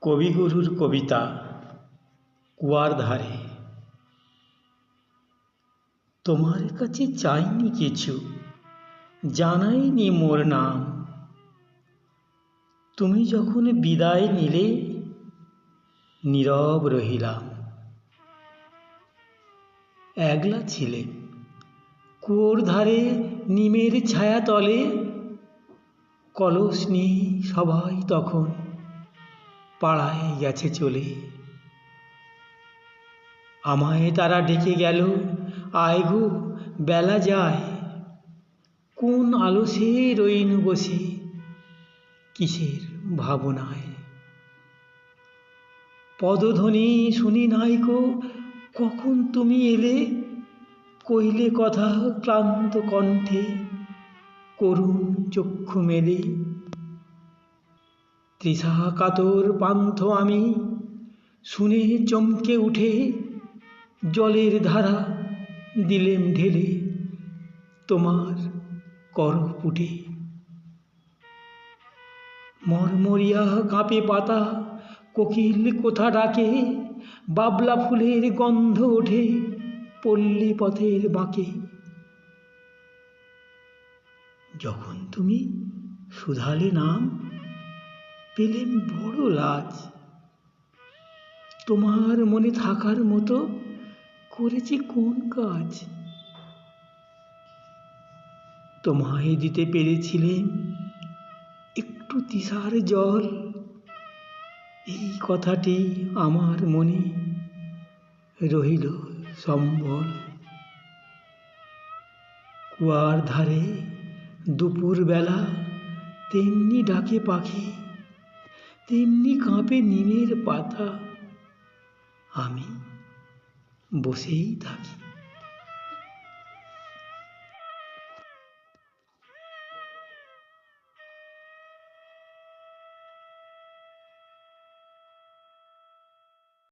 কবিগুরুর কবিতা কুয়ার ধারে। তোমার কাছে চাইনি কিছু, জানাইনি মোর নাম। তুমি যখন বিদায় নিলে, নীরব রহিলাম। একলা ছিলে, কুয়োর ধারে নিমের ছায়া তলে কলস নিয়ে সবাই তখন পাড়ায় গেছে চলে। আমায় তারা ডেকে গেল, আয় গো, বেলা যায়। কোন আলসে রইনু বসে কিসের ভাবনায়? পদধ্বনি শুনি নাই নাইকো কখন তুমি এলে? কইলে কথা ক্লান্ত কণ্ঠে, করুণ চক্ষু মেলে। তৃষা কাতর পান্থ আমি। শুনে চমকে উঠে জলের ধারা দিলেম ঢেলে তোমার করপুটে। মরমরিয়া কাঁপে পাতা, কোকিল কোথা ডাকে? বাবলা ফুলের গন্ধ ওঠে পল্লী পথের বাঁকে। যখন তুমি শুধালে নাম পেলেম বড় লাজ। তোমার মনে থাকার মতো করেছি কোন কাজ? তোমায় দিতে পেরেছিলেন একটু তিসার জল। এই কথাটি আমার মনে রহিল সম্বল। কুয়ার ধারে দুপুরবেলা তেমনি ডাকে পাখি। তেমনি কাঁপে নিমের পাতা। আমি বসেই থাকি।